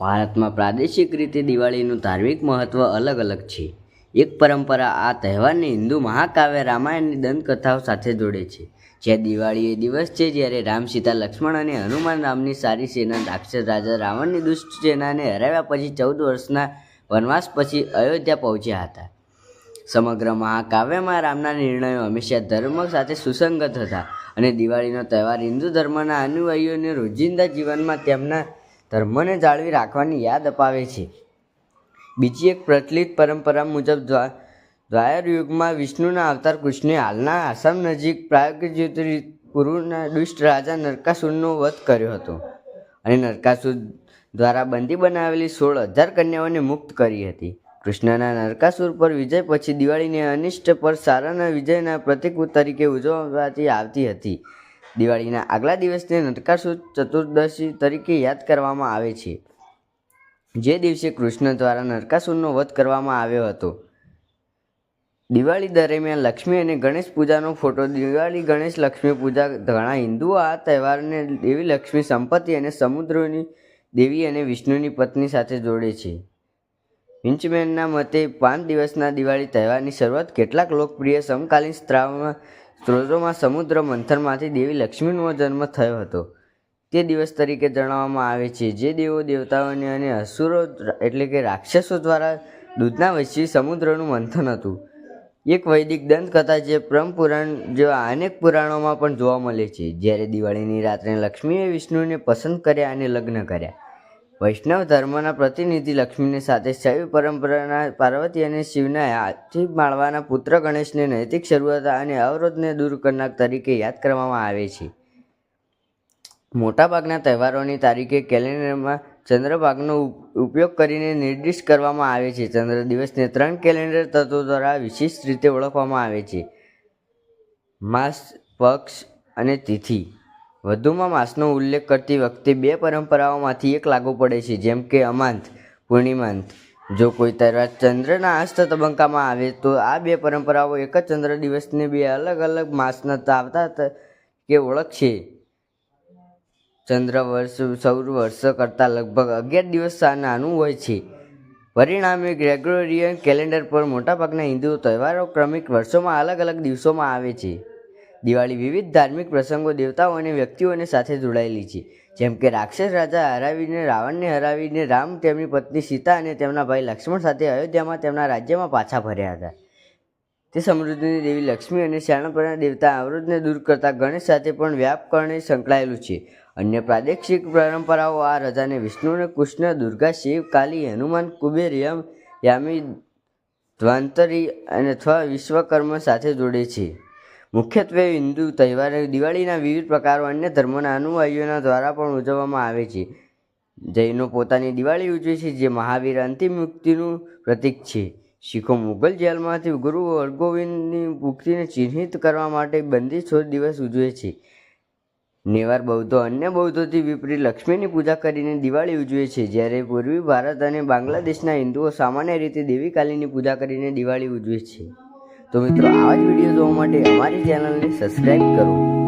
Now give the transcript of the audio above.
ભારતમાં પ્રાદેશિક રીતે દિવાળીનું ધાર્મિક મહત્ત્વ અલગ અલગ છે. એક પરંપરા આ તહેવારને હિન્દુ મહાકાવ્ય રામાયણની દંતકથાઓ સાથે જોડે છે. જ્યાં દિવાળી એ દિવસ છે જ્યારે રામ સીતા લક્ષ્મણ અને હનુમાન રામની સારી સેના રાક્ષસ રાજા રાવણની દુષ્ટ સેનાને હરાવ્યા પછી ચૌદ વર્ષના વનવાસ પછી અયોધ્યા પહોંચ્યા હતા. સમગ્ર મહાકાવ્યમાં રામના નિર્ણયો હંમેશા ધર્મ સાથે સુસંગત હતા અને દિવાળીનો તહેવાર હિન્દુ ધર્મના અનુયાયીઓને રોજિંદા જીવનમાં તેમના ધર્મને જાળવી રાખવાની યાદ અપાવે છે. બીજી એક પ્રચલિત પરંપરા મુજબ દ્વા દ્વાયર યુગમાં વિષ્ણુના અવતાર કૃષ્ણે હાલના આસામ નજીક પ્રાગજ્યોતિર પુરુના દુષ્ટ રાજા નરકાસુરનો વધ કર્યો હતો અને નરકાસુર દ્વારા બંદી બનાવેલી સોળ હજાર કન્યાઓને મુક્ત કરી હતી. કૃષ્ણના નરકાસુર પર વિજય પછી દિવાળીને અનિષ્ટ પર સારાના વિજયના પ્રતિકૂળ તરીકે ઉજવવાથી આવતી હતી. દિવાળીના આગલા દિવસને નરકાસુર ચતુર્દશી તરીકે યાદ કરવામાં આવે છે. જે દિવસે કૃષ્ણ દ્વારા નરકાસુરનો વધ કરવામાં આવ્યો હતો. દિવાળી દરમિયાન લક્ષ્મી અને ગણેશ પૂજાનો ફોટો, દિવાળી ગણેશ લક્ષ્મી પૂજા ઘણા હિન્દુઓ આ તહેવારને દેવી લક્ષ્મી સંપત્તિ અને સમુદ્રની દેવી અને વિષ્ણુની પત્ની સાથે જોડે છે. હિંચમેનના મતે પાંચ દિવસના દિવાળી તહેવારની શરૂઆત કેટલાક લોકપ્રિય સમકાલીન સ્ત્રાવમાં, સ્ત્રોતોમાં સમુદ્ર મંથનમાંથી દેવી લક્ષ્મીનો જન્મ થયો હતો. તે દિવસ તરીકે જણાવવામાં આવે છે, જે દેવો દેવતાઓને અને અસુરો એટલે કે રાક્ષસો દ્વારા દૂધના વચ્ચે સમુદ્રનું મંથન હતું. એક વૈદિક દંતકથા જે પુરાણ જેવા અનેક પુરાણોમાં પણ જોવા મળે છે, જ્યારે દિવાળીની રાત્રે લક્ષ્મીએ વિષ્ણુને પસંદ કર્યા અને લગ્ન કર્યા. વૈષ્ણવ ધર્મના પ્રતિનિધિ લક્ષ્મીની સાથે શૈવ પરંપરાના પાર્વતી અને શિવના હાથી માળવાના પુત્ર ગણેશને નૈતિક શરૂઆત અને અવરોધને દૂર કરનાર તરીકે યાદ કરવામાં આવે છે. મોટાભાગના તહેવારોની તારીખે કેલેન્ડરમાં ચંદ્રભાગનો ઉપ- ઉપયોગ કરીને નિર્દિષ્ટ કરવામાં આવે છે. ચંદ્ર દિવસને ત્રણ કેલેન્ડર તત્વો દ્વારા વિશિષ્ટ રીતે ઓળખવામાં આવે છે. માસ, પક્ષ અને તિથિ. વધુમાં માસનો ઉલ્લેખ કરતી વખતે બે પરંપરાઓમાંથી એક લાગુ પડે છે, જેમ કે અમાંત, પૂર્ણિમાંત. જો કોઈ તહેવાર ચંદ્રના અસ્ત તબક્કામાં આવે, તો આ બે પરંપરાઓ એક જ ચંદ્ર દિવસને બે અલગ અલગ માસના આવતા કે ઓળખશે ચંદ્ર વર્ષ, સૌર વર્ષ કરતાં લગભગ અગિયાર દિવસ નાનું હોય છે. પરિણામે ગ્રેગોરિયન કેલેન્ડર પર મોટાભાગના હિન્દુ તહેવારો ક્રમિક વર્ષોમાં અલગ અલગ દિવસોમાં આવે છે. દિવાળી વિવિધ ધાર્મિક પ્રસંગો દેવતાઓ અને વ્યક્તિઓને સાથે જોડાયેલી છે. જેમ કે રાક્ષસ રાજા હરાવીને રાવણને હરાવીને રામ તેમની પત્ની સીતા અને તેમના ભાઈ લક્ષ્મણ સાથે અયોધ્યામાં તેમના રાજ્યમાં પાછા ફર્યા હતા. તે સમૃદ્ધિની દેવી લક્ષ્મી અને શાણપરના દેવતા અવરોધને દૂર કરતા ગણેશ સાથે પણ વ્યાપકપણે સંકળાયેલું છે. અન્ય પ્રાદેશિક પરંપરાઓ આ રજાને વિષ્ણુ અને કૃષ્ણ, દુર્ગા, શિવ, કાલી, હનુમાન કુબેર યમ યામી ધ્વાંતરી અને અથવા વિશ્વકર્મ સાથે જોડે છે. મુખ્યત્વે હિન્દુ તહેવાર દિવાળીના વિવિધ પ્રકારો અન્ય ધર્મોના અનુયાયીઓના દ્વારા પણ ઉજવવામાં આવે છે. જૈનો પોતાની દિવાળી ઉજવે છે, જે મહાવીર અંતિમ મુક્તિનું પ્રતીક છે. શીખો મુગલ જેલમાંથી ગુરુ હરગોવિંદની મુક્તિને ચિહ્નિત કરવા માટે બંદી છોડ દિવસ ઉજવે છે. નેવાર બૌદ્ધો અન્ય બૌદ્ધોથી વિપરીત લક્ષ્મીની પૂજા કરીને દિવાળી ઉજવે છે, જ્યારે પૂર્વી ભારત અને બાંગ્લાદેશના હિન્દુઓ સામાન્ય રીતે દેવી કાલીની પૂજા કરીને દિવાળી ઉજવે છે. તો મિત્રો આવા જ વીડિયો જોવા માટે અમારી ચેનલને સબસ્ક્રાઈબ કરો.